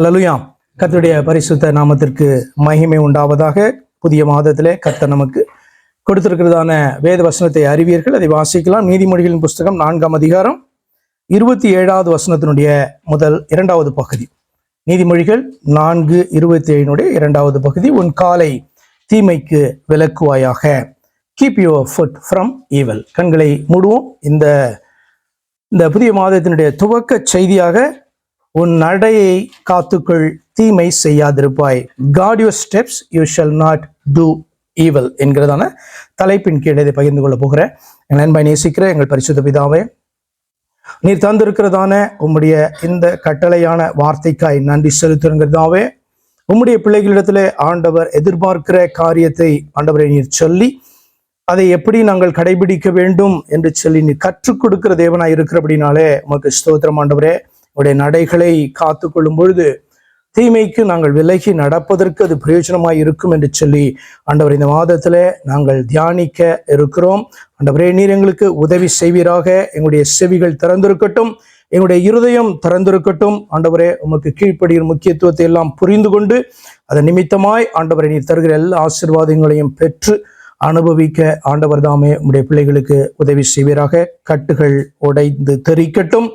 ஹலலுயாம் கத்துடைய பரிசுத்த நாமத்திற்கு மகிமை உண்டாவதாக புதிய மாதத்திலே கத்த நமக்கு கொடுத்திருக்கிறதான வேத வசனத்தை அறிவீர்கள். அதை வாசிக்கலாம். நீதிமொழிகளின் புஸ்தகம் நான்காம் அதிகாரம் இருபத்தி ஏழாவது வசனத்தினுடைய முதல் இரண்டாவது பகுதி. நீதிமொழிகள் நான்கு இருபத்தி ஏழினுடைய இரண்டாவது பகுதி. உன் காலை தீமைக்கு விலக்குவாயாக keep your foot from evil கண்களை மூடுவோம். இந்த இந்த புதிய மாதத்தினுடைய துவக்க செய்தியாக உன் நடையை காத்துக்குள் தீமை செய்யாதிருப்பாய். Guard your steps you shall not do evil என்கிறதான தலைப்பின் கீழே இதை பகிர்ந்து கொள்ள போகிறேன். எங்கள் நண்பை நேசிக்கிற எங்கள் பரிசுத்த பிதாவே நீர் தந்திருக்கிறதான உம்முடைய இந்த கட்டளையான வார்த்தைக்காய் நன்றி செலுத்துங்கிறதாவே உம்முடைய பிள்ளைகளிடத்திலே ஆண்டவர் எதிர்பார்க்கிற காரியத்தை ஆண்டவரை நீர் சொல்லி அதை எப்படி நாங்கள் கடைபிடிக்க வேண்டும் என்று சொல்லி நீ கற்றுக் கொடுக்கிற தேவனாய் இருக்கிறபடினாலே உமக்கு ஸ்தோத்திரம் ஆண்டவரே. உடைய நடைகளை காத்து கொள்ளும் பொழுது தீமைக்கு நாங்கள் விலகி நடப்பதற்கு அது பிரயோஜனமாய் இருக்கும் என்று சொல்லி ஆண்டவர் இந்த மாதத்தில் நாங்கள் தியானிக்க இருக்கிறோம். ஆண்டவரே நீர் எங்களுக்கு உதவி செய்வீராக. எங்களுடைய செவிகள் திறந்திருக்கட்டும். எங்களுடைய இருதயம் திறந்திருக்கட்டும். ஆண்டவரே உமக்கு கீழ்ப்படியின் முக்கியத்துவத்தை எல்லாம் புரிந்து கொண்டு அதன் நிமித்தமாய் ஆண்டவரை நீர் தருகிற எல்லா ஆசீர்வாதங்களையும் பெற்று அனுபவிக்க ஆண்டவர் தாமே உங்களுடைய பிள்ளைகளுக்கு உதவி செய்வீராக. கட்டுகள் உடைந்து தெரிக்கட்டும்.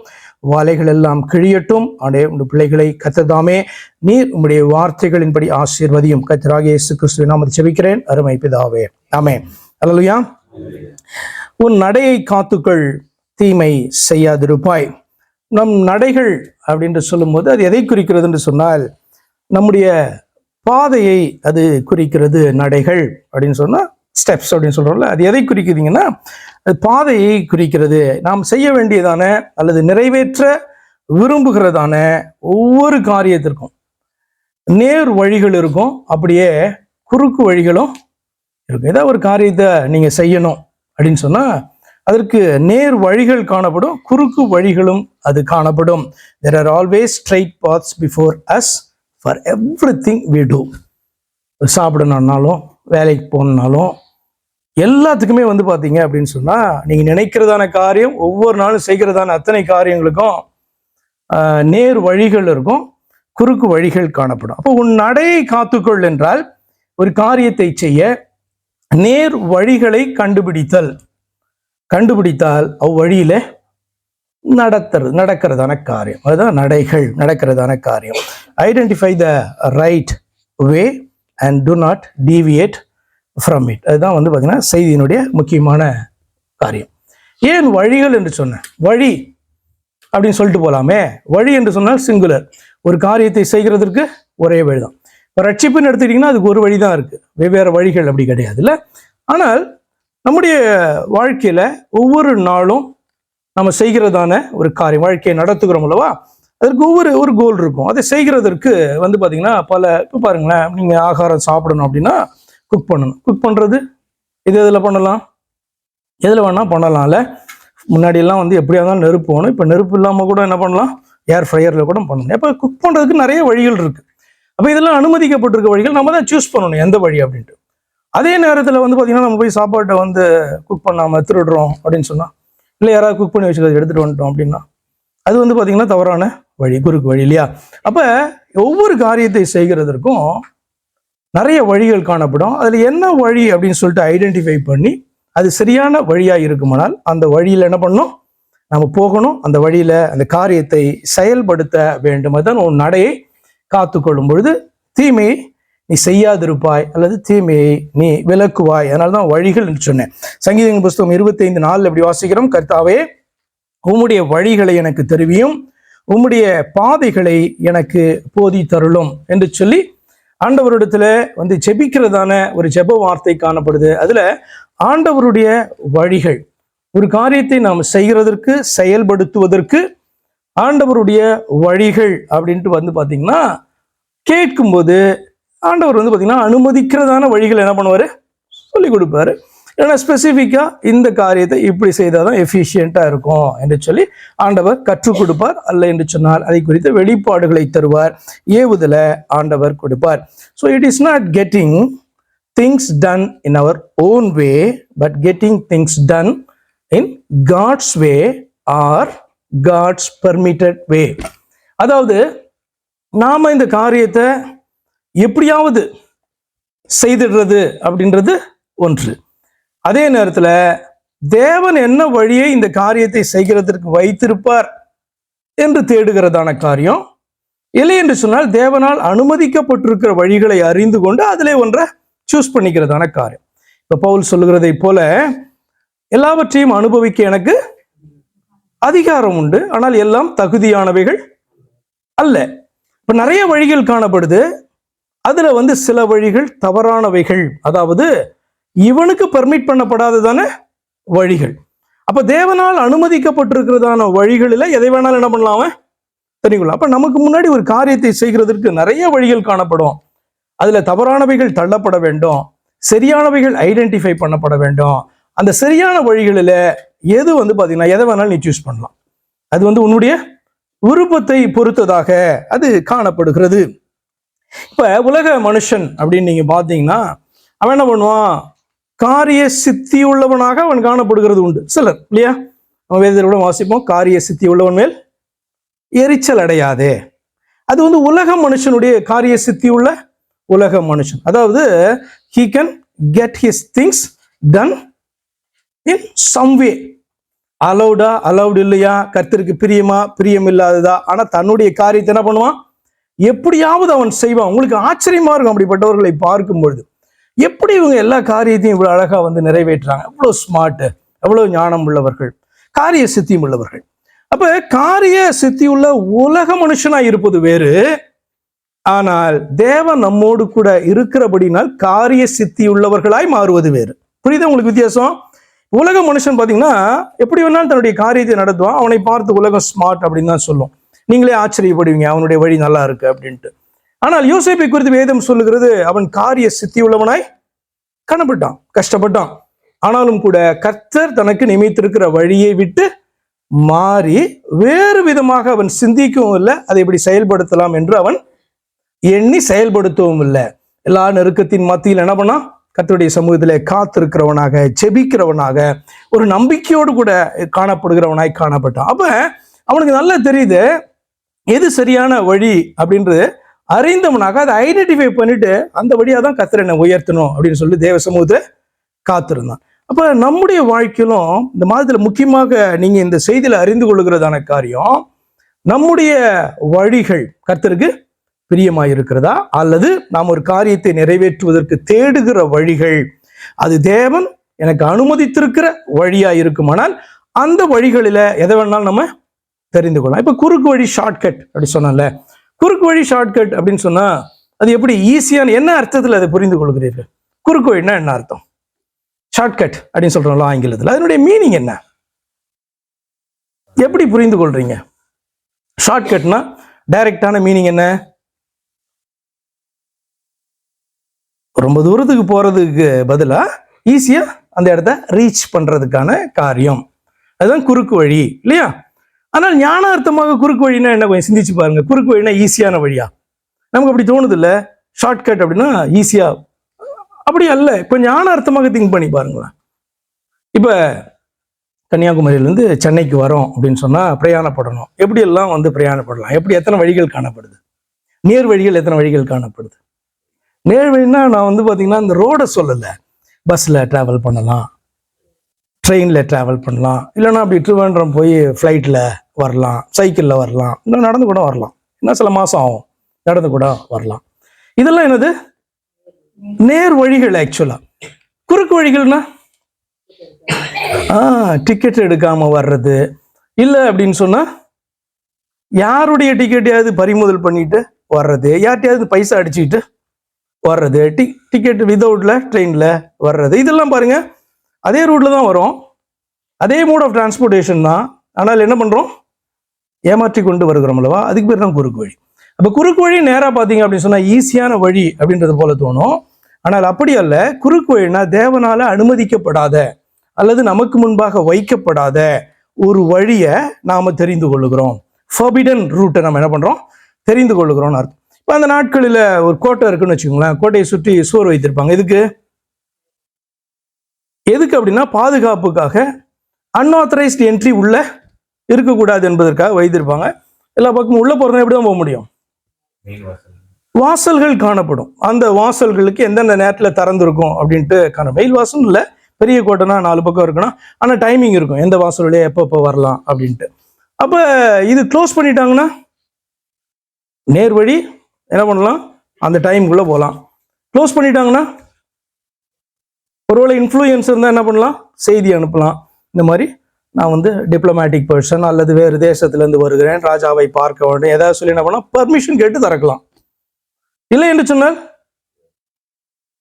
வாலைகள் எல்லாம் கிழியட்டும். ஆண்டே உடைய பிள்ளைகளை கத்ததாமே. நீர் உம்முடைய வார்த்தைகளின்படி ஆசீர்வதியும். கத்தராக இயேசு கிறிஸ்துவின் நாமத்தை செபிக்கிறேன் அருமை பிதாவே. ஆமே அல்லலுயா உன் நடையை காத்துக்கள். தீமை செய்யாதிருப்பாய். நம் நடைகள் அப்படின்னு சொல்லும்போது அது எதை குறிக்கிறது என்று சொன்னால் நம்முடைய பாதையை அது குறிக்கிறது நடைகள் அப்படின்னு சொன்னால் ஸ்டெப்ஸ் அப்படின்னு சொல்கிறோம்ல அது எதை குறிக்குதுங்கன்னா அது பாதையை குறிக்கிறது. நாம் செய்ய வேண்டியதான அல்லது நிறைவேற்ற விரும்புகிறதான ஒவ்வொரு காரியத்திற்கும் நேர் வழிகள் இருக்கும் அப்படியே குறுக்கு வழிகளும் இருக்கும். ஏதாவது ஒரு காரியத்தை நீங்கள் செய்யணும் அப்படின்னு சொன்னால் அதற்கு நேர் வழிகள் காணப்படும் குறுக்கு வழிகளும் அது காணப்படும். There are always straight paths before us for everything we do சாப்பிடணுன்னாலும் வேலைக்கு போகணுன்னாலும் எல்லாத்துக்குமே வந்து பார்த்தீங்க அப்படின்னு சொன்னால் நீங்கள் நினைக்கிறதான காரியம் ஒவ்வொரு நாளும் செய்கிறதான அத்தனை காரியங்களுக்கும் நேர் வழிகள் இருக்கும் குறுக்கு வழிகள் காணப்படும். அப்போ உன் நடையை காத்துக்கொள் என்றால் ஒரு காரியத்தை செய்ய நேர் வழிகளை கண்டுபிடித்தல். கண்டுபிடித்தால் அவ்வழியில் நடத்துறது நடக்கிறதான காரியம். அதுதான் நடைகள் நடக்கிறதான காரியம். Identify the right way and to not deviate from it அதுதான் வந்து பார்த்தீங்கன்னா செய்தியினுடைய முக்கியமான காரியம். ஏன் வழிகள் என்று சொன்னேன்? வழி அப்படின்னு சொல்லிட்டு போகலாமே வழி என்று சொன்னால் சிங்குலர் ஒரு காரியத்தை செய்கிறதற்கு ஒரே வழி தான் இப்போ ரட்சிப்புன்னு எடுத்துக்கிட்டிங்கன்னா அதுக்கு ஒரு வழி தான் இருக்குது வெவ்வேறு வழிகள் அப்படி கிடையாதுல்ல? ஆனால் நம்முடைய வாழ்க்கையில் ஒவ்வொரு நாளும் நம்ம செய்கிறதான ஒரு காரியம் வாழ்க்கையை நடத்துகிறோம் அல்லவா? அதற்கு ஒவ்வொரு ஒரு கோல் இருக்கும். அதை செய்கிறதற்கு வந்து பார்த்திங்கன்னா பல இப்போ பாருங்களேன் நீங்கள் ஆகாரம் சாப்பிடணும் அப்படின்னா குக் பண்ணணும். குக் பண்ணுறது இது இதில் பண்ணலாம்? எதில் வேணால் பண்ணலாம்ல முன்னாடியெல்லாம் வந்து எப்படியா இருந்தாலும் நெருப்பு வேணும். இப்போ நெருப்பு இல்லாமல் கூட என்ன பண்ணலாம்? ஏர் ஃப்ரையரில் கூட பண்ணணும் இப்போ குக் பண்ணுறதுக்கு நிறைய வழிகள் இருக்குது அப்போ இதெல்லாம் அனுமதிக்கப்பட்டிருக்க வழிகள் நம்ம தான் சூஸ் பண்ணணும் எந்த வழி அப்படின்ட்டு. அதே நேரத்தில் வந்து பார்த்தீங்கன்னா நம்ம போய் சாப்பாட்டை வந்து குக் பண்ணாமல் திருடுறோம் அப்படின்னு சொன்னால் இல்லை யாராவது குக் பண்ணி வச்சுக்கிறது எடுத்துகிட்டு வந்துட்டோம் அப்படின்னா அது வந்து பார்த்தீங்கன்னா தவறான வழி குறுக்கு வழி இல்லையா? அப்போ ஒவ்வொரு காரியத்தை செய்கிறதற்கும் நிறைய வழிகள் காணப்படும். அதில் என்ன வழி அப்படின்னு சொல்லிட்டு ஐடென்டிஃபை பண்ணி அது சரியான வழியாக இருக்குமானால் அந்த வழியில் என்ன பண்ணணும்? நம்ம போகணும். அந்த வழியில் அந்த காரியத்தை செயல்படுத்த வேண்டும். அதுதான் உன் நடையை காத்துக்கொள்ளும் பொழுது தீமையை நீ செய்யாதிருப்பாய் அல்லது தீமையை நீ விலக்குவாய். அதனால தான் வழிகள் சொன்னேன். சங்கீத புஸ்தகம் இருபத்தைந்து நாளில் எப்படி வாசிக்கிறோம்? கர்த்தாவே உம்முடைய வழிகளை எனக்கு தெரிவியும் உம்முடைய பாதைகளை எனக்கு போதி தருளும் என்று சொல்லி ஆண்டவரிடத்துல வந்து ஜெபிக்கிறதான ஒரு ஜெப வார்த்தை காணப்படுது. அதுல ஆண்டவருடைய வழிகள் ஒரு காரியத்தை நாம் செய்கிறதற்கு செயல்படுத்துவதற்கு ஆண்டவருடைய வழிகள் அப்படின்ட்டு வந்து பார்த்தீங்கன்னா கேட்கும்போது ஆண்டவர் வந்து பார்த்தீங்கன்னா அனுமதிக்கிறதான வழிகள் என்ன பண்ணுவார்? சொல்லி கொடுப்பாரு. ஏன்னா ஸ்பெசிஃபிக்காக இந்த காரியத்தை இப்படி செய்தால் தான் எஃபிஷியண்ட்டாக இருக்கும் என்று சொல்லி ஆண்டவர் கற்றுக் கொடுப்பார். அல்ல என்று சொன்னால் அதை குறித்த வெளிப்பாடுகளை தருவார். ஏவுதல ஆண்டவர் கொடுப்பார். So it is not getting things done in our own way but getting things done in God's way or God's permitted way அதாவது நாம் இந்த காரியத்தை எப்படியாவது செய்திடுறது அப்படின்றது ஒன்று. அதே நேரத்தில் தேவன் என்ன வழியை இந்த காரியத்தை செய்கிறதற்கு வைத்திருப்பார் என்று தேடுகிறதான காரியம். இல்லை என்று சொன்னால் தேவனால் அனுமதிக்கப்பட்டிருக்கிற வழிகளை அறிந்து கொண்டு அதிலே ஒன்றை சூஸ் பண்ணிக்கிறதான காரியம். இப்போ பவுல் சொல்லுகிறதை போல எல்லாவற்றையும் அனுபவிக்க எனக்கு அதிகாரம் உண்டு. ஆனால் எல்லாம் தகுதியானவைகள் அல்ல. இப்போ நிறைய வழிகள் காணப்படுது. அதில் வந்து சில வழிகள் தவறானவைகள். அதாவது இவனுக்கு பெர்மிட் பண்ணப்படாததான வழிகள். அப்ப தேவனால் அனுமதிக்கப்பட்டிருக்கிறதான வழிகளில் எதை வேணாலும் என்ன பண்ணலாம் அவன்? அப்போ அப்ப நமக்கு முன்னாடி ஒரு காரியத்தை செய்கிறதற்கு நிறைய வழிகள் காணப்படும். அதுல தவறானவைகள் தள்ளப்பட வேண்டும். சரியானவைகள் ஐடென்டிஃபை பண்ணப்பட வேண்டும். அந்த சரியான வழிகளில் எது வந்து பார்த்தீங்கன்னா எதை வேணாலும் நீ சூஸ் பண்ணலாம். அது வந்து உன்னுடைய விருப்பத்தை பொறுத்ததாக அது காணப்படுகிறது. இப்போ உலக மனுஷன் அப்படின்னு நீங்கள் பார்த்தீங்கன்னா அவன் என்ன பண்ணுவான்? காரிய சித்தி உள்ளவனாக அவன் காணப்படுகிறது உண்டு. சிலர் இல்லையா? நம்ம வேதத்தோட வாசிப்போம் காரிய சித்தி உள்ளவன் மேல் எரிச்சல் அடையாதே. அது வந்து உலக மனுஷனுடைய காரிய சித்தி உள்ள உலக மனுஷன். அதாவது he can get his things done in some way அலௌடா allowed இல்லையா? கர்த்தருக்கு பிரியமா பிரியம் இல்லாததா ஆனால் தன்னுடைய காரியத்தை என்ன பண்ணுவான்? எப்படியாவது அவன் செய்வான். உங்களுக்கு ஆச்சரியமா இருக்கும் அப்படிப்பட்டவர்களை பார்க்கும் பொழுது எப்படி இவங்க எல்லா காரியத்தையும் இவ்வளோ அழகாக வந்து நிறைவேற்றுறாங்க? எவ்வளோ ஸ்மார்ட் எவ்வளோ ஞானம் உள்ளவர்கள் காரிய சித்தியும் உள்ளவர்கள். அப்போ காரிய சித்தி உள்ள உலக மனுஷனா இருப்பது வேறு. ஆனால் தேவன் நம்மோடு கூட இருக்கிறபடினால் காரிய சித்தி உள்ளவர்களாய் மாறுவது வேறு. புரியுதா உங்களுக்கு வித்தியாசம்? உலக மனுஷன் பார்த்தீங்கன்னா எப்படி வேணாலும் தன்னுடைய காரியத்தை நடத்துவான். அவனை பார்த்து உலகம் ஸ்மார்ட் அப்படின்னு தான் சொல்லும். நீங்களே ஆச்சரியப்படுவீங்க அவனுடைய வழி நல்லா இருக்கு அப்படின்ட்டு. ஆனால் யோசிப்பை குறித்து வேதம் சொல்லுகிறது அவன் காரிய சித்தி உள்ளவனாய் காணப்பட்டான் கஷ்டப்பட்டான். ஆனாலும் கூட கர்த்தர் தனக்கு நியமித்திருக்கிற வழியை விட்டு மாறி வேறு விதமாக அவன் சிந்திக்கவும் இல்லை அதை இப்படி செயல்படுத்தலாம் என்று அவன் எண்ணி செயல்படுத்தவும் இல்லை. எல்லா நெருக்கத்தின் மத்தியில் என்ன பண்ணான்? கர்த்தருடைய சமூகத்தில் காத்திருக்கிறவனாக ஜெபிக்கிறவனாக ஒரு நம்பிக்கையோடு கூட காணப்படுகிறவனாய் காணப்பட்டான். அப்ப அவனுக்கு நல்லா தெரியுது எது சரியான வழி அப்படின்றது அறிந்தவனாக அதை ஐடென்டிஃபை பண்ணிட்டு அந்த வழியாக தான் கர்த்தர் என்னை உயர்த்தணும் அப்படின்னு சொல்லி தேவ சமூகத்தை காத்திருந்தான். அப்போ நம்முடைய வாழ்க்கையிலும் இந்த மாதத்தில் முக்கியமாக நீங்கள் இந்த செய்தியில் அறிந்து கொள்ளுகிறதான காரியம் நம்முடைய வழிகள் கர்த்தருக்கு பிரியமாக இருக்கிறதா? அல்லது நாம் ஒரு காரியத்தை நிறைவேற்றுவதற்கு தேடுகிற வழிகள் அது தேவன் எனக்கு அனுமதித்திருக்கிற வழியாக இருக்குமானால் அந்த வழிகளில் எதை வேணாலும் நம்ம தெரிந்து கொள்ளலாம். இப்போ குறுக்கு வழி ஷார்ட்கட் அப்படி சொன்னல குறுக்கு வழி ஷார்ட்கட் அப்படின்னு சொன்னா அது எப்படி ஈஸியான என்ன அர்த்தத்தில் அதை புரிந்து கொள்கிறீர்கள்? குறுக்கு வழினா என்ன அர்த்தம்? ஷார்ட்கட் அப்படின்னு சொல்றோம்ல ஆங்கிலத்தில். அதனுடைய மீனிங் என்ன? எப்படி புரிந்து கொள்றீங்க? ஷார்ட்கட்னா டைரக்டான மீனிங் என்ன? ரொம்ப தூரத்துக்கு போகிறதுக்கு பதிலாக ஈஸியாக அந்த இடத்த ரீச் பண்ணுறதுக்கான காரியம். அதுதான் குறுக்கு வழி இல்லையா? ஆனால் ஞானார்த்தமாக குறுக்கு வழினா என்ன? கொஞ்சம் சிந்திச்சு பாருங்க. குறுக்கு வழினா ஈஸியான வழியா. நமக்கு அப்படி தோணுது இல்லை ஷார்ட்கட் அப்படின்னா ஈஸியா அப்படி அல்ல. இப்போ ஞானார்த்தமாக திங்க் பண்ணி பாருங்களேன். இப்போ கன்னியாகுமரியிலேருந்து சென்னைக்கு வரோம் அப்படின்னு சொன்னால் பிரயாணப்படணும். எப்படியெல்லாம் வந்து பிரயாணப்படலாம்? எப்படி எத்தனை வழிகள் காணப்படுது? நேர் வழிகள் எத்தனை வழிகள் காணப்படுது? நேர் வழின்னா நான் வந்து பார்த்தீங்கன்னா இந்த ரோடை சொல்லலை. பஸ்ஸில் ட்ராவல் பண்ணலாம். ட்ரெயினில் ட்ராவல் பண்ணலாம். இல்லைன்னா அப்படி ட்ரிவாண்ட்ரம் போய் ஃப்ளைட்டில் வரலாம் சைக்கிளில் வரலாம் இன்னும் நடந்து கூட வரலாம். இன்னும் சில மாதம் ஆகும் நடந்து கூட வரலாம். இதெல்லாம் என்னது? நேர் வழிகள் ஆக்சுவலாக குறுக்கு வழிகள்னா? ஆ டிக்கெட் எடுக்காம வர்றது. இல்லை அப்படின்னு சொன்னா யாருடைய டிக்கெட்டையாவது பறிமுதல் பண்ணிட்டு வர்றது யார்ட்டையாவது பைசா அடிச்சுக்கிட்டு வர்றது டி டிக்கெட் விதவுட்டில் ட்ரெயினில் வர்றது. இதெல்லாம் பாருங்க அதே ரூட்ல தான் வரும். அதே மோட் ஆஃப் டிரான்ஸ்போர்ட்டேஷன் தான். ஆனால் என்ன பண்றோம்? ஏமாற்றி கொண்டு வருகிறோம் அல்லவா? அதுக்கு பேர் தான் குறுக்கு வழி. அப்போ குறுக்கு வழி நேராக பார்த்தீங்க அப்படின்னு சொன்னால் ஈஸியான வழி அப்படின்றது போல தோணும். ஆனால் அப்படி அல்ல குறுக்கு வழினா தேவனால் அனுமதிக்கப்படாத அல்லது நமக்கு முன்பாக வைக்கப்படாத ஒரு வழியை நாம் தெரிந்து கொள்ளுகிறோம். ஃபர்பிடன் ரூட்டை நம்ம என்ன பண்ணுறோம் தெரிந்து கொள்ளுகிறோம்னு அர்த்தம். இப்போ அந்த நாட்களில் ஒரு கோட்டை இருக்குன்னு வச்சுக்கோங்களேன். கோட்டையை சுற்றி சுவர் வைத்திருப்பாங்க. எதுக்கு? எதுக்கு அப்படின்னா பாதுகாப்புக்காக அன்ஆத்தரைஸ்டு என்ட்ரி உள்ள இருக்கக்கூடாது என்பதற்காக வைத்திருப்பாங்க. எல்லா பக்கமும் உள்ள போறதுனா எப்படி தான் போக முடியும்? வாசல்கள் காணப்படும். அந்த வாசல்களுக்கு எந்தெந்த நேரத்தில் திறந்திருக்கும் அப்படின்ட்டு காண வெயில் வாசல் இல்லை. பெரிய கோட்டைனா நாலு பக்கம் இருக்கணும். ஆனால் டைமிங் இருக்கும். எந்த வாசல் வழியா எப்போ எப்போ வரலாம் அப்படின்ட்டு. அப்போ இது க்ளோஸ் பண்ணிட்டாங்கன்னா? நேர் வழி என்ன பண்ணலாம்? அந்த டைமுக்குள்ளே போகலாம். க்ளோஸ் பண்ணிட்டாங்கன்னா? ஒருவேளை இன்ஃப்ளூயன்ஸ் இருந்தால் என்ன பண்ணலாம்? செய்தி அனுப்பலாம். இந்த மாதிரி நான் வந்து டிப்ளமேட்டிக் பர்சன் அல்லது வேறு தேசத்துலேருந்து வருகிறேன் ராஜாவை பார்க்க வேண்டும். ஏதாவது சொல்லி என்ன பண்ணால் பர்மிஷன் கேட்டு திறக்கலாம். இல்லை என்று சொன்னால்?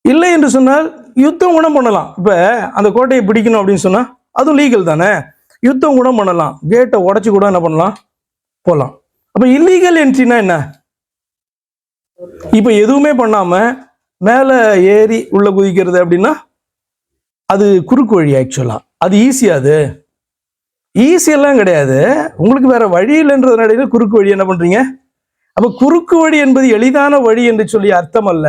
இல்லை என்று சொன்னால் யுத்தம் கூட பண்ணலாம். இப்போ அந்த கோட்டையை பிடிக்கணும் அப்படின்னு சொன்னால் அதுவும் லீகல் தானே? யுத்தம் கூட பண்ணலாம். கேட்டை உடச்சி கூட என்ன பண்ணலாம்? போகலாம் அப்போ இல்லீகல் என்ட்ரினா என்ன? இப்போ எதுவுமே பண்ணாமல் மேலே ஏறி உள்ளே குதிக்கிறது அப்படின்னா அது குறுக்கு வழி ஆக்சுவலாக அது ஈஸியாக அது? ஈஸியெல்லாம் கிடையாது. உங்களுக்கு வேற வழி இல்லைன்றதுனால குறுக்கு வழி என்ன பண்றீங்க? அப்ப குறுக்கு வழி என்பது எளிதான வழி என்று சொல்லி அர்த்தம் அல்ல.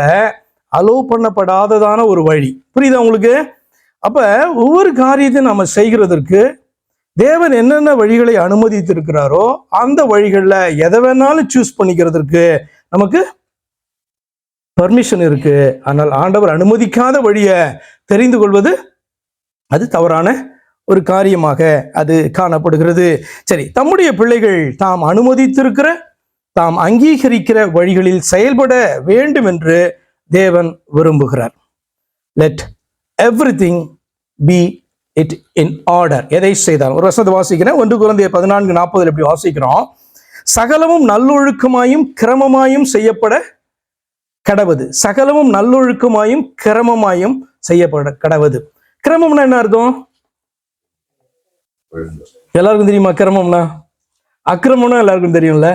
அலோவ் பண்ணப்படாததான ஒரு வழி. புரியுதா உங்களுக்கு? அப்ப ஒவ்வொரு காரியத்தையும் நம்ம செய்கிறதற்கு தேவன் என்னென்ன வழிகளை அனுமதித்திருக்கிறாரோ அந்த வழிகளில் எதை வேணாலும் சூஸ் பண்ணிக்கிறதுக்கு நமக்கு பர்மிஷன் இருக்கு. ஆனால் ஆண்டவர் அனுமதிக்காத வழியை தெரிந்து கொள்வது அது தவறான ஒரு காரியமாக அது காணப்படுகிறது. சரி தம்முடைய பிள்ளைகள் தாம் அனுமதித்திருக்கிற தாம் அங்கீகரிக்கிற வழிகளில் செயல்பட வேண்டும் என்று தேவன் விரும்புகிறார். Let everything be it in order எதை செய்தால் ஒரு வசனத்தை வாசிக்கிறேன். ஒன்று குழந்தைய பதினான்கு நாற்பதுல எப்படி வாசிக்கிறோம். சகலமும் நல்லொழுக்கமாயும் கிரமமாயும் செய்யப்பட கடவுது. சகலமும் நல்லொழுக்கமாயும் கிரமமாயும் செய்யப்பட கடவுது. கிரமம்னா என்ன அர்த்தம்? எல்லாருக்கும் தெரியுமா அக்கிரமம்னா? அக்கிரமம்னா எல்லாருக்கும் தெரியும்ல.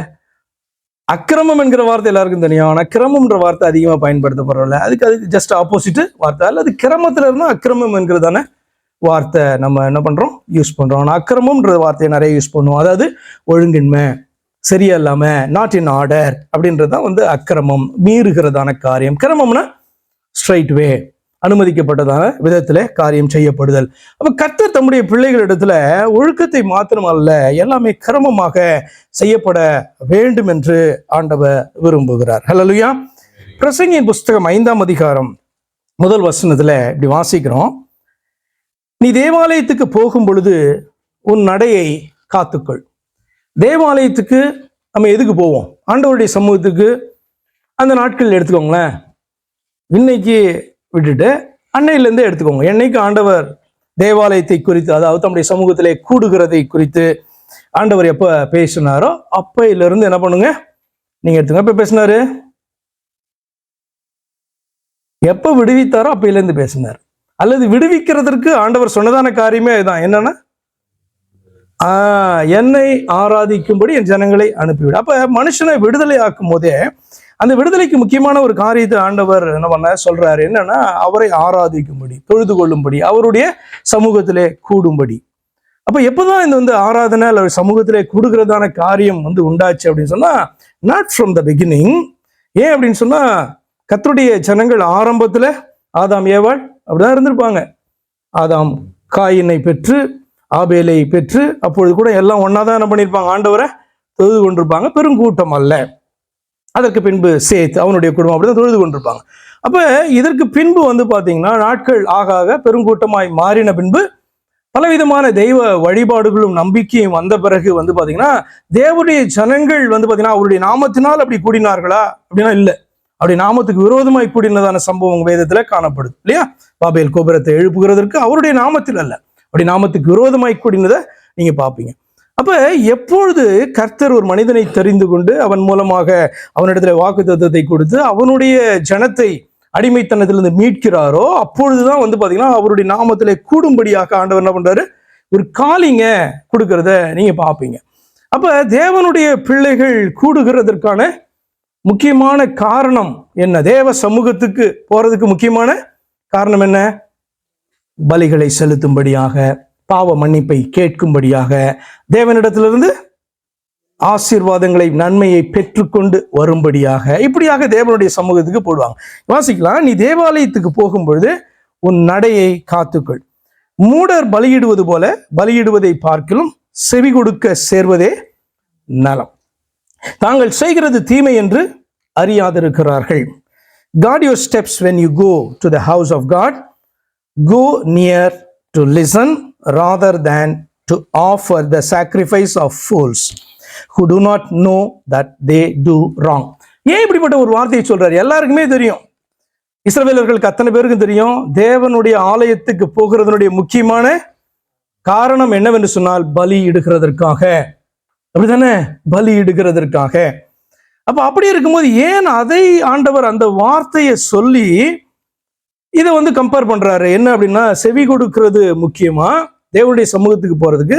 அக்கிரமம் என்கிற வார்த்தை எல்லாருக்கும் தெரியும். ஆனா கிரமம்ன்ற வார்த்தை அதிகமா பயன்படுத்தப்படுறதில்ல அதுக்கு அதுக்கு ஜஸ்ட் ஆப்போசிட் வார்த்தை. அல்லது கிரமத்துல இருந்தா அக்கிரமம் என்கிறதான வார்த்தை நம்ம என்ன பண்றோம்? யூஸ் பண்றோம். ஆனால் அக்கிரமம்ன்ற வார்த்தையை நிறைய யூஸ் பண்ணுவோம். அதாவது ஒழுங்கின்மை சரியா இல்லாம நாட் இன் ஆர்டர் அப்படின்றது தான் வந்து அக்கிரமம் மீறுகிறதான காரியம். கிரமம்னா ஸ்ட்ரைட் வே அனுமதிக்கப்பட்டதான விதத்தில் காரியம் செய்யப்படுதல். அப்போ கர்த்தர் தம்முடைய பிள்ளைகளிடத்துல ஒழுக்கத்தை மாத்திரமல்ல எல்லாமே கிரமமாக செய்யப்பட வேண்டும் என்று ஆண்டவர் விரும்புகிறார். ஹலலுயா பிரசங்கின் புஸ்தகம் ஐந்தாம் அதிகாரம் முதல் வசனத்தில் இப்படி வாசிக்கிறோம். நீ தேவாலயத்துக்கு போகும் பொழுது உன் நடையை காத்துக்கொள். தேவாலயத்துக்கு நம்ம எதுக்கு போவோம்? ஆண்டவருடைய சமூகத்துக்கு அந்த நாட்கள் எடுத்துக்கோங்களேன். இன்னைக்கு விட்டுட்டு அன்னையிலேருந்து எடுத்துக்கோங்க. என்னைக்கு ஆண்டவர் தேவாலயத்தை குறித்து அதாவது தம்முடைய சமூகத்திலே கூடுகிறதை குறித்து ஆண்டவர் எப்போ பேசினாரோ அப்பையிலிருந்து என்ன பண்ணுங்க? நீங்க எடுத்துங்க. எப்போ பேசினாரு? எப்போ விடுவித்தாரோ அப்பையிலேருந்து பேசினார். அல்லது விடுவிக்கிறதற்கு ஆண்டவர் சொன்னதான காரியமே இதுதான். என்னன்னா ஆஹ் என்னை ஆராதிக்கும்படி என் ஜனங்களை அனுப்பிவிடு. அப்ப மனுஷனை விடுதலை ஆக்கும் போதே அந்த விடுதலைக்கு முக்கியமான ஒரு காரியத்தை ஆண்டவர் என்ன பண்ண சொல்றாரு. என்னன்னா அவரை ஆராதிக்கும்படி தொழுது கொள்ளும்படி அவருடைய சமூகத்திலே கூடும்படி. அப்ப எப்போதான் இந்த வந்து ஆராதனை அல்லது சமூகத்திலே கூடுகிறதான காரியம் வந்து உண்டாச்சு அப்படின்னு சொன்னா நாட் ஃப்ரம் த பிகினிங் ஏன் அப்படின்னு சொன்னா கத்தருடைய ஜனங்கள் ஆரம்பத்துல ஆதாம் ஏவாள் அப்படிதான் இருந்திருப்பாங்க. ஆதாம் காயினை பெற்று ஆபேலை பெற்று அப்பொழுது கூட எல்லாம் ஒன்னா தான் என்ன பண்ணியிருப்பாங்க ஆண்டவரை தொழுது கொண்டிருப்பாங்க. பெருங்கூட்டம் அல்ல. அதற்கு பின்பு சேத் அவனுடைய குடும்பம் அப்படிதான் தொழுது கொண்டிருப்பாங்க. அப்போ இதற்கு பின்பு வந்து பார்த்தீங்கன்னா நாட்கள் ஆக ஆக பெருங்கூட்டமாய் மாறின பின்பு பலவிதமான தெய்வ வழிபாடுகளும் நம்பிக்கையும் வந்த பிறகு வந்து பார்த்தீங்கன்னா தேவனுடைய ஜனங்கள் வந்து பார்த்தீங்கன்னா அவருடைய நாமத்தினால் அப்படி கூடினார்களா? அப்படின்னா இல்லை. அப்படி நாமத்துக்கு விரோதமாய் கூடினதான சம்பவம் வேதத்தில் காணப்படுது இல்லையா? பாபேல் கோபுரத்தை எழுப்புகிறதற்கு அவருடைய நாமத்தில் அல்ல. அப்படி நாமத்துக்கு விரோதமாய் கூடினதை நீங்கள் பார்ப்பீங்க அப்ப எப்பொழுது கர்த்தர் ஒரு மனிதனை தெரிந்து கொண்டு அவன் மூலமாக அவனிடத்துல வாக்கு தத்துவத்தை கொடுத்து அவனுடைய ஜனத்தை அடிமைத்தனத்திலிருந்து மீட்கிறாரோ அப்பொழுதுதான் வந்து பாத்தீங்கன்னா அவருடைய நாமத்திலே கூடும்படியாக ஆண்டவர் என்ன பண்றாரு? ஒரு காலிங்க கொடுக்கறத நீங்க பார்ப்பீங்க. அப்ப தேவனுடைய பிள்ளைகள் கூடுகிறதற்கான முக்கியமான காரணம் என்ன? தேவ சமூகத்துக்கு போறதுக்கு முக்கியமான காரணம் என்ன? பலிகளை செலுத்தும்படியாக. பாவ மன்னிப்பை கேட்கும்படியாக தேவனிடத்திலிருந்து ஆசீர்வாதங்களை நன்மையை பெற்றுக்கொண்டு வரும்படியாக இப்படியாக தேவனுடைய சமூகத்துக்கு போடுவாங்க. வாசிக்கலாம். நீ தேவாலயத்துக்கு போகும்பொழுது உன் நடையை காத்துக்கொள். மூடர் பலியிடுவது போல பலியிடுவதை பார்க்கிலும் செவி கொடுக்க சேர்வதே நலம். தாங்கள் செய்கிறது தீமை என்று அறியாதிருக்கிறார்கள். Guard your steps when you go to the house of God go near to listen rather than to offer the sacrifice of fools who do not know that they do wrong. ஏன் இப்படிப்பட்ட ஒரு வார்த்தையை சொல்றாரு? எல்லாருக்குமே தெரியும். இஸ்ரவேலர்களுக்கு அத்தனை பேருக்கும் தெரியும். தேவனுடைய ஆலயத்துக்கு போகிறதனுடைய முக்கியமான காரணம் என்னவென்று சொன்னால் பலி இடுகிறதற்காக. அப்படிதானே பலி இடுகிறதற்காக. அப்ப அப்படி இருக்கும்போது ஏன் அதை ஆண்டவர் அந்த வார்த்தையை சொல்லி இதை வந்து கம்பேர் பண்ணுறாரு என்ன அப்படின்னா செவி கொடுக்கறது முக்கியமா? தேவனுடைய சமூகத்துக்கு போகிறதுக்கு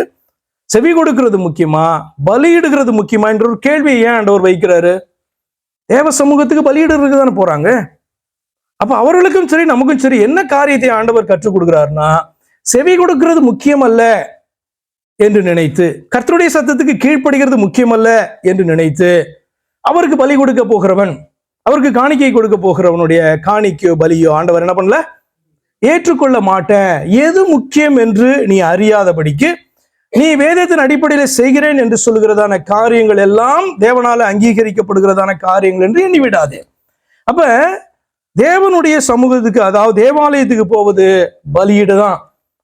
செவி கொடுக்கறது முக்கியமா? பலியிடுகிறது முக்கியமா? என்ற ஒரு கேள்வியை ஏன் ஆண்டவர் வைக்கிறாரு? தேவ சமூகத்துக்கு பலியிடுறதுக்கு தானே போகிறாங்க அப்போ அவர்களுக்கும் சரி நமக்கும் சரி என்ன காரியத்தை ஆண்டவர் கற்றுக் கொடுக்குறாருன்னா செவி கொடுக்கிறது முக்கியம் அல்ல என்று நினைத்து கர்த்தருடைய சத்தத்துக்கு கீழ்ப்படுகிறது முக்கியமல்ல என்று நினைத்து அவருக்கு பலி கொடுக்க போகிறவன் அவருக்கு காணிக்கை கொடுக்க போகிறவனுடைய காணிக்கையோ பலியோ ஆண்டவர் என்ன பண்ணல? ஏற்றுக்கொள்ள மாட்டேன். எது முக்கியம் என்று நீ அறியாதபடிக்கு நீ வேதத்தின் அடிப்படையில் செய்கிறேன் என்று சொல்கிறதான காரியங்கள் எல்லாம் தேவனால அங்கீகரிக்கப்படுகிறதான காரியங்கள் என்று எண்ணிவிடாதே. அப்ப தேவனுடைய சமூகத்துக்கு அதாவது தேவாலயத்துக்கு போவது பலியீடு தான்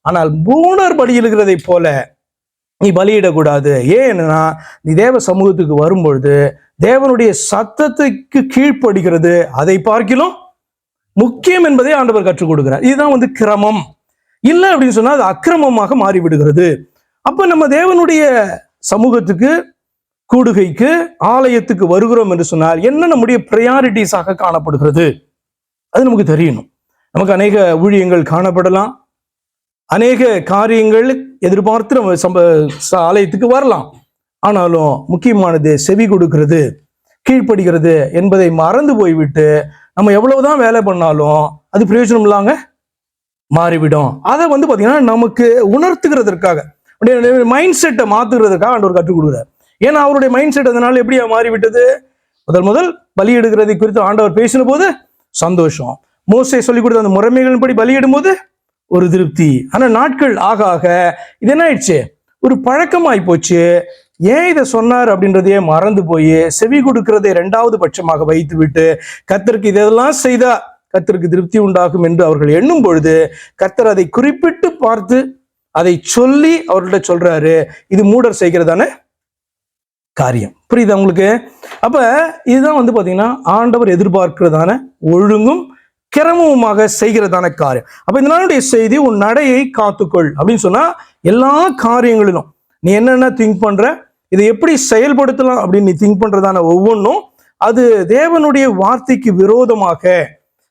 ஆனால் பூணர் பலியிடுகிறதை போல நீ பலியிடக்கூடாது. ஏன்னா நீ தேவ சமூகத்துக்கு வரும்பொழுது தேவனுடைய சத்தத்துக்கு கீழ்ப்படுகிறது. அதை பார்க்கிலும் முக்கியம் என்பதை ஆண்டவர் கற்றுக் கொடுக்கிறார். இதுதான் வந்து கிரமம். இல்லை அப்படின்னு சொன்னால் அது அக்கிரமமாக மாறிவிடுகிறது. அப்போ நம்ம தேவனுடைய சமூகத்துக்கு கூடுகைக்கு ஆலயத்துக்கு வருகிறோம் என்று சொன்னால் என்ன நம்முடைய ப்ரையாரிட்டிஸாக காணப்படுகிறது? அது நமக்கு தெரியணும். நமக்கு அநேக ஊழியங்கள் காணப்படலாம். அநேக காரியங்கள் எதிர்பார்த்து நம்ம சம்ப ச- ஆலயத்துக்கு வரலாம். ஆனாலும் முக்கியமானது செவி கொடுக்கிறது கீழ்ப்படுகிறது என்பதை மறந்து போய்விட்டு நம்ம எவ்வளவுதான் வேலை பண்ணாலும் அது பிரயோஜனம் இல்லாங்க மாறிவிடும். அதை வந்து பார்த்தீங்கன்னா நமக்கு உணர்த்துகிறதற்காக மைண்ட் செட்டை மாத்துகிறதுக்காக ஆண்டவர் கற்றுக் கொடுக்குறார். ஏன்னா அவருடைய மைண்ட் செட் அதனால எப்படியா மாறிவிட்டது? முதல் முதல் பலியிடுகிறதை குறித்து ஆண்டவர் பேசின போது சந்தோஷம். மோசை சொல்லிக் கொடுத்த அந்த முறைமைகளின்படி பலியிடும் போது ஒரு திருப்தி. ஆனால் நாட்கள் ஆக ஆக இது என்ன ஆயிடுச்சு? ஒரு பழக்கமாய் போச்சு. ஏன் இதை சொன்னார் அப்படின்றதையே மறந்து போய் செவி கொடுக்கிறதை இரண்டாவது பட்சமாக வைத்து விட்டு கத்தருக்கு இதெல்லாம் செய்தா கத்தருக்கு திருப்தி உண்டாகும் என்று அவர்கள் எண்ணும் பொழுது கத்தர் அதை குறிப்பிட்டு பார்த்து அதை சொல்லி அவர்கள்ட்ட சொல்றாரு. இது மூடர் செய்கிறதான காரியம். புரியுதா உங்களுக்கு? அப்ப இதுதான் வந்து பாத்தீங்கன்னா ஆண்டவர் எதிர்பார்க்கிறதான ஒழுங்கும் கிரமமாக செய்கிறதான காரியம். அப்போ இந்த நாளுடைய செய்தி உன் நடையை காத்துக்கொள் அப்படின்னு சொன்னால் எல்லா காரியங்களிலும் நீ என்னென்ன திங்க் பண்ணுற இதை எப்படி செயல்படுத்தலாம் அப்படின்னு நீ திங்க் பண்ணுறதான ஒவ்வொன்றும் அது தேவனுடைய வார்த்தைக்கு விரோதமாக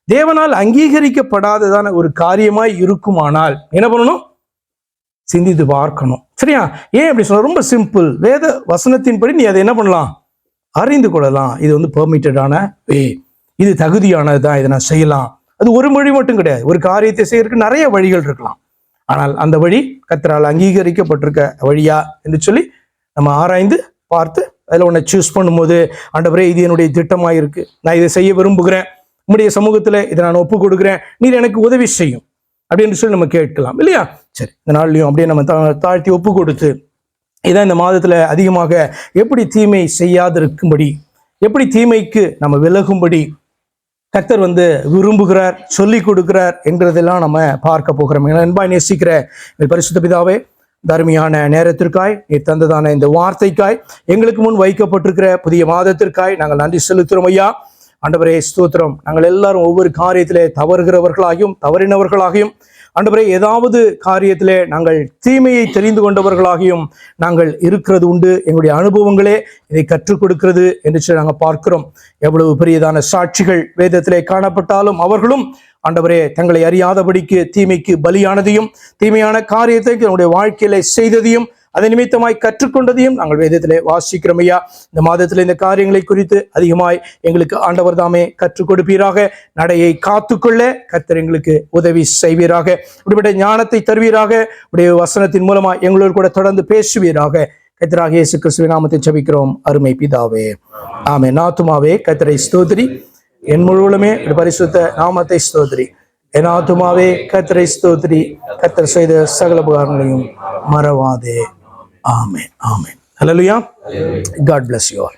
தேவனால் அங்கீகரிக்கப்படாததான ஒரு காரியமாய் இருக்குமானால் என்ன பண்ணணும்? சிந்தித்து பார்க்கணும். சரியா? ஏன் அப்படி சொல்ல ரொம்ப சிம்பிள் வேத வசனத்தின்படி நீ அதை என்ன பண்ணலாம்? அறிந்து கொள்ளலாம். இது வந்து பெர்மிட்டடான வே இது தகுதியானது தான் இதை நான் செய்யலாம். அது ஒரு வழி மட்டும் கிடையாது. ஒரு காரியத்தை செய்யறதுக்கு நிறைய வழிகள் இருக்கலாம். ஆனால் அந்த வழி கத்தரால் அங்கீகரிக்கப்பட்டிருக்க வழியா என்று சொல்லி நம்ம ஆராய்ந்து பார்த்து அதில் ஒன்றை சூஸ் பண்ணும்போது ஆண்டவரே இது என்னுடைய திட்டமாக இருக்கு நான் இதை செய்ய விரும்புகிறேன். உங்களுடைய சமூகத்தில் இதை நான் ஒப்பு கொடுக்குறேன். நீர் எனக்கு உதவி செய்யும். அப்படின்னு சொல்லி நம்ம கேட்கலாம் இல்லையா? சரி இந்த நாள்லையும் அப்படியே நம்ம தா- தாழ்த்தி ஒப்பு கொடுத்து இதான் இந்த மாதத்தில் அதிகமாக எப்படி தீமை செய்யாதிருக்கும்படி எப்படி தீமைக்கு நம்ம விலகும்படி கர்த்தர் வந்து விரும்புகிறார் சொல்லி கொடுக்கிறார் என்கிறதெல்லாம் நம்ம பார்க்க போகிறோம். அன்பாய் நேசிக்கிற பரிசுத்த பிதாவே தர்மியான நேரத்திற்காய் நீ தந்ததான இந்த வார்த்தைக்காய் எங்களுக்கு முன் வைக்கப்பட்டிருக்கிற புதிய மாதத்திற்காய் நாங்கள் நன்றி செலுத்துகிறோம் ஐயா. ஆண்டவரே ஸ்தோத்திரம். நாங்கள் எல்லாரும் ஒவ்வொரு காரியத்திலே தவறுகிறவர்களாகியும் தவறினவர்களாகியும் ஆண்டவரே ஏதாவது காரியத்திலே நாங்கள் தீமையை தெரிந்து கொண்டவர்களாகியும் நாங்கள் இருக்கிறது உண்டு. எங்களுடைய அனுபவங்களே இதை கற்றுக் கொடுக்கிறது என்று சொல்லி நாங்கள் பார்க்கிறோம். எவ்வளவு பெரியதான சாட்சிகள் வேதத்திலே காணப்பட்டாலும் அவர்களும் ஆண்டவரே தங்களை அறியாதபடிக்கு தீமைக்கு பலியானதையும் தீமையான காரியத்தை தன்னுடைய வாழ்க்கையில செய்ததையும் அதை நிமித்தமாய் கற்றுக்கொண்டதையும் நாங்கள் வேதத்திலே வாசிக்கிறோம் ஐயா. இந்த மாதத்தில் இந்த காரியங்களை குறித்து அதிகமாய் எங்களுக்கு ஆண்டவர் தாமே கற்றுக் கொடுப்பீராக. நடையை காத்துக்கொள்ள கர்த்தர் எங்களுக்கு உதவி செய்வீராக. இப்படிப்பட்ட ஞானத்தை தருவீராக. உடைய வசனத்தின் மூலமா எங்களோடு கூட தொடர்ந்து பேசுவீராக. கத்திராக இயேசு கிறிஸ்துவின் நாமத்தை ஜபிக்கிறோம். அருமை பிதாவே. ஆமே நாத்துமாவே கத்திரை ஸ்தோத்ரி என் முழுவலுமே பரிசுத்த நாமத்தை ஸ்தோத்ரி என் ஆத்துமாவே கத்திரை ஸ்தோத்ரி கத்தர் செய்த சகல உபகாரங்களையும் மறவாதே. ആമേൻ ആമേൻ ഹലോ ലുയാ ഗാഡ് ബ്ലെസ് യു ആൾ